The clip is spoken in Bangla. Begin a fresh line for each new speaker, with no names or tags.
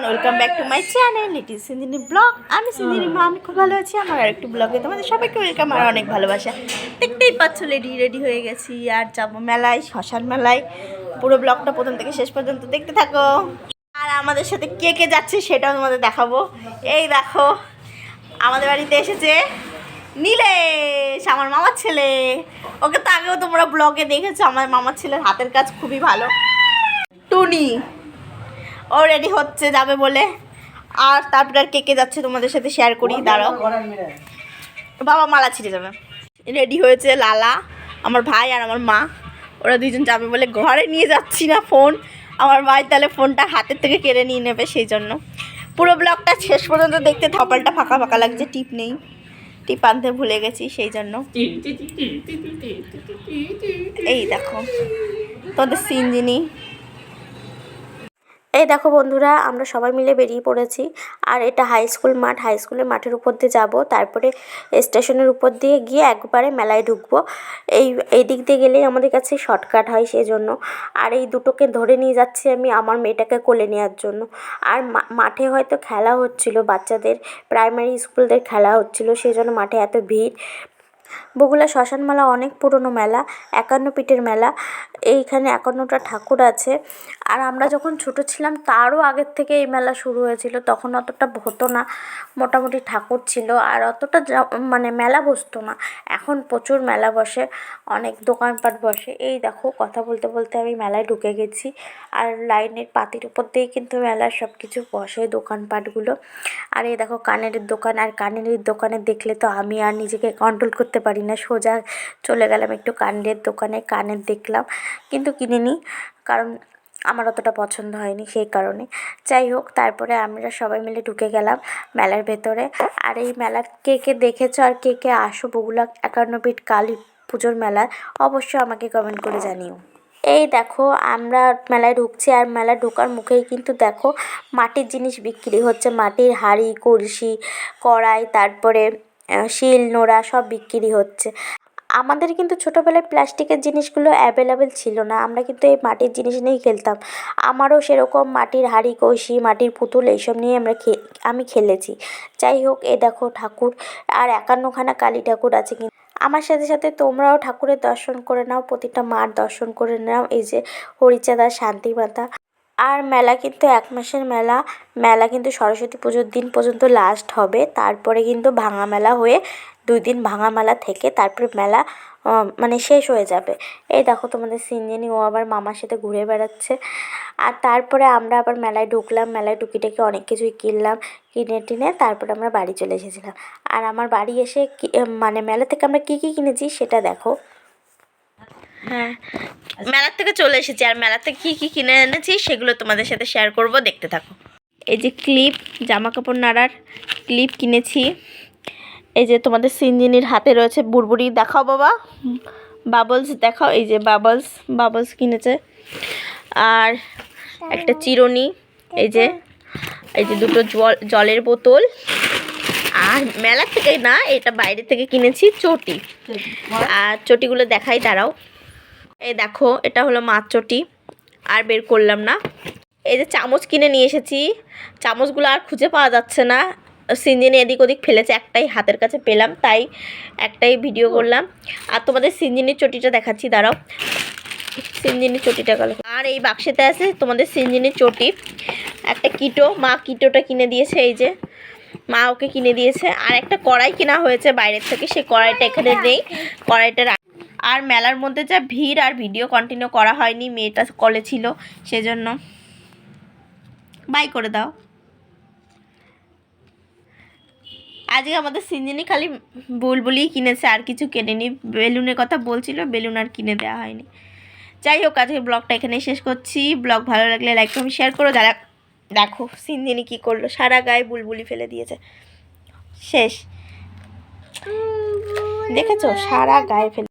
Welcome back to my channel it is Sindini blog আমি সিন্দিনী মা আমি খুব ভালো আছি। আমার আরেকটু ব্লগে তোমাদের সবাইকে ওয়েলকাম আর অনেক ভালোবাসা। দেখতেই পাচ্ছ রেডি রেডি হয়ে গেছি। আর যাব মেলায়, শ্মশান মেলায়। পুরো ব্লগটা প্রথম থেকে শেষ পর্যন্ত দেখতে থাকো। আর আমাদের সাথে কে কে যাচ্ছে সেটাও তোমাদের দেখাবো। এই দেখো, আমাদের বাড়িতে এসেছে নীলেশ, আমার মামার ছেলে। ওকে তো আগেও তোমরা ব্লগে দেখেছ, আমার মামার ছেলের হাতের কাজ খুবই ভালো। টুনি ও রেডি হচ্ছে যাবে বলে। আর তারপরে আর কে কে যাচ্ছে তোমাদের সাথে শেয়ার করি দাঁড়াও। বাবা মালা ছিঁড়ে যাবে। রেডি হয়েছে লালা আমার ভাই আর আমার মা। ওরা দুইজন যাবে বলে ঘরে নিয়ে যাচ্ছি না ফোন আমার ভাই তাহলে ফোনটা হাতের থেকে কেড়ে নিয়ে নেবে সেই জন্য। পুরো ব্লগটা শেষ পর্যন্ত দেখতে থপালটা ফাঁকা ফাঁকা লাগছে টিপ নেই। টিপ আনতে ভুলে গেছি সেই জন্য। এই দেখো তোদের সিন যিনি। এই দেখো বন্ধুরা, আমরা সবাই মিলে বেরিয়ে পড়েছি। আর এটা হাই স্কুল মাঠ হাই স্কুলের মাঠের উপর দিয়ে যাব। তারপরে স্টেশনের উপর দিয়ে গিয়ে একবারে মেলায় ঢুকবো। এই এই দিক দিয়ে গেলেই আমাদের কাছে শর্টকাট হয় সেই জন্য আর এই দুটোকে ধরে নিয়ে যাচ্ছি আমি আমার মেয়েটাকে কোলে নেওয়ার জন্য। আর মাঠে হয়তো খেলা হচ্ছিল, বাচ্চাদের প্রাইমারি স্কুলদের খেলা হচ্ছিল সেই জন্য মাঠে এত ভিড়। বগুলা শ্মশান মেলা অনেক পুরনো মেলা, একান্ন পিঠের মেলা, এইখানে একান্নটা ঠাকুর আছে। আর আমরা যখন ছোট ছিলাম, তারও আগের থেকে এই মেলা শুরু হয়েছিল, তখন অতটা হতো না, মোটামুটি ঠাকুর ছিল, আর অতটা মানে মেলা বসতো না। এখন প্রচুর মেলা বসে, অনেক দোকানপাট বসে। এই দেখো, কথা বলতে বলতে আমি মেলায় ঢুকে গেছি, আর লাইনের পাতির উপর দিয়েই কিন্তু মেলার সব কিছু বসে, দোকানপাটগুলো। আর এই দেখো কানের দোকান, আর কানের দোকানে দেখলে তো আমি আর নিজেকে কন্ট্রোল করতে পারি না। সোজা চলে গেলাম একটু কানের দোকানে, কানের দেখলাম, কিন্তু কিনিনি, কারণ আমার অতটা পছন্দ হয়নি সেই কারণে। যাই হোক, তারপরে আমরা সবাই মিলে ঢুকে গেলাম মেলার ভেতরে। আর এই মেলা কে কে দেখেছ আর কে কে আসো বগুলা একান্ন পিঠ কালী পুজোর মেলায় অবশ্যই আমাকে কমেন্ট করে জানিও। এই দেখো, আমরা মেলায় ঢুকছি আর মেলায় ঢোকার মুখেই কিন্তু দেখো, মাটির জিনিস বিক্রি হচ্ছে। মাটির হাঁড়ি, কলসি, কড়াই, তারপরে শিল, নোড়া সব বিক্রি হচ্ছে। আমাদের কিন্তু ছোটোবেলায় প্লাস্টিকের জিনিসগুলো অ্যাভেলেবেল ছিল না। আমরা কিন্তু এই মাটির জিনিস নিয়েই খেলতাম। আমারও সেরকম মাটির হাঁড়ি, কলসি, মাটির পুতুল এইসব নিয়ে আমরা আমি খেলেছি। যাই হোক, এ দেখো ঠাকুর। আর একান্নখানা কালী ঠাকুর আছে কিন্তু আমার সাথে সাথে তোমরাও ঠাকুরের দর্শন করে নাও, প্রতিটা মার দর্শন করে নাও। এই যে হরিচাঁদা শান্তিমাতা। আর মেলা কিন্তু এক মাসের মেলা। মেলা কিন্তু সরস্বতী পুজোর দিন পর্যন্ত লাস্ট হবে। তারপরে কিন্তু ভাঙা মেলা হয়ে দুই দিন ভাঙা মেলা থেকে তারপরে মেলা মানে শেষ হয়ে যাবে। এই দেখো তোমাদের সিনজেনি ও আবার মামার সাথে ঘুরে বেড়াচ্ছে। আর তারপরে আমরা আবার মেলায় ঢুকলাম। মেলায় টুকিটাকি অনেক কিছুই কিনলাম। কিনে টিনে তারপরে আমরা বাড়ি চলে এসেছিলাম। আর আমার বাড়ি এসে মানে মেলা থেকে আমরা কী কী কিনেছি সেটা দেখো। হ্যাঁ। মেলার থেকে চলে এসেছি। আর মেলা থেকে কী কী কিনে এনেছি সেগুলো তোমাদের সাথে শেয়ার করব। দেখতে থাকো। এই যে ক্লিপ জামা কাপড় নাড়ার ক্লিপ কিনেছি। এই যে তোমাদের সিনজিনির হাতে রয়েছে বুড়বুড়ি। দেখাও বাবা। বাবলস দেখাও। এই যে বাবলস বাবলস কিনেছে। আর একটা চিরুনি। এই যে এই যে দুটো জল জলের বোতল। আর মেলা থেকে না এটা বাইরে থেকে কিনেছি চটি। আর চটিগুলো দেখাই দাঁড়াও। এই দেখো, এটা হলো মাছ চটি, আর বের করলাম না। এই যে চামচ কিনে নিয়ে এসেছি, চামচগুলো আর খুঁজে পাওয়া যাচ্ছে না। সিঞ্জিনি এদিক ওদিক ফেলেছে, একটাই হাতের কাছে পেলাম, তাই একটাই ভিডিও করলাম। আর তোমাদের সিঞ্জিনির চটিটা দেখাচ্ছি, দাঁড়াও। সিঞ্জিনির চটিটা গেল। আর এই বাক্সেতে আছে তোমাদের সিঞ্জিনির চটি, একটা কিটো, মা কিটোটা কিনে দিয়েছে, এই যে। মা ওকে কিনে দিয়েছে, আর একটা কড়াই কেনা হয়েছে বাইরের থেকে, সেই কড়াইটা এখানে নেই। কড়াইটা আর মেলার মধ্যে যা ভিড় আর ভিডিও কন্টিনিউ করা হয়নি, মেয়েটা কলে ছিল, সেজন্য বাই করে দাও। আজকে আমাদের সিঞ্জিনি খালি বুলবুলি কিনেছে, আর কিছু কেনেনি। বেলুনের কথা বলছিল, বেলুন আর কিনে দেওয়া হয়নি। যাই হোক, আজকে ব্লগটা এখানেই শেষ করছি। ব্লগ ভালো লাগলে লাইক কমেন্ট শেয়ার করো। যারা দেখো সিঞ্জিনি কী করল, সারা গায়ে বুলবুলি ফেলে দিয়েছে। শেষ। দেখেছ? সারা গায়ে ফেলে